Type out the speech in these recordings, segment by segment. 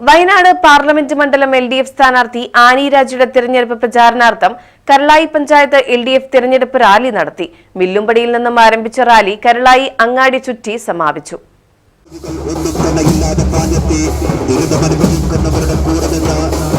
Wayanad parliament മണ്ഡലം L D F സ്ഥാനാർത്ഥി ആനി രാജയുടെ തിരഞ്ഞെടുപ്പ് പ്രചാരണാർത്ഥം Karulai panchayat L D F തിരഞ്ഞെടുപ്പ് റാലി നടത്തി. മില്ലുംപടിയിൽ നിന്നും ആരംഭിച്ച റാലി കരളായി അങ്ങാടി ചുറ്റി സമാപിച്ചു. പ്രായത്തെ ദുരിതമനുഭവിക്കുന്നവരുടെ കൂടെ നിന്ന്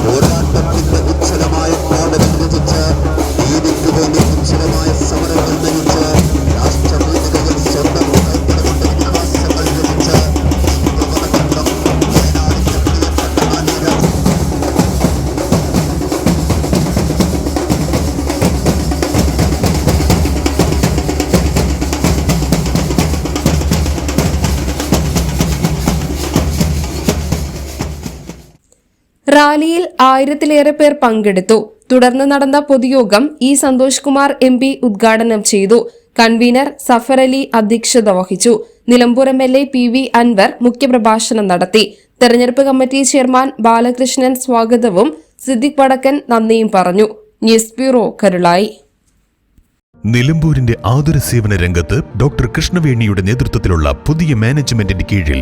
റാലിയിൽ ആയിരത്തിലേറെ പേർ പങ്കെടുത്തു. തുടർന്ന് നടന്ന പൊതുയോഗം E Santhosh Kumar M P ഉദ്ഘാടനം ചെയ്തു. കൺവീനർ സഫർ അലി അധ്യക്ഷത വഹിച്ചു. Nilambur M L A P V Anvar മുഖ്യപ്രഭാഷണം നടത്തി. തെരഞ്ഞെടുപ്പ് കമ്മിറ്റി ചെയർമാൻ ബാലകൃഷ്ണൻ സ്വാഗതവും സിദ്ദിഖ് വടക്കൻ നന്ദിയും പറഞ്ഞു. News bureau Karulai. നിലമ്പൂരിന്റെ ആതുര സേവന രംഗത്ത് ഡോക്ടർ കൃഷ്ണവേണിയുടെ നേതൃത്വത്തിലുള്ള പുതിയ മാനേജ്മെന്റിന്റെ കീഴിൽ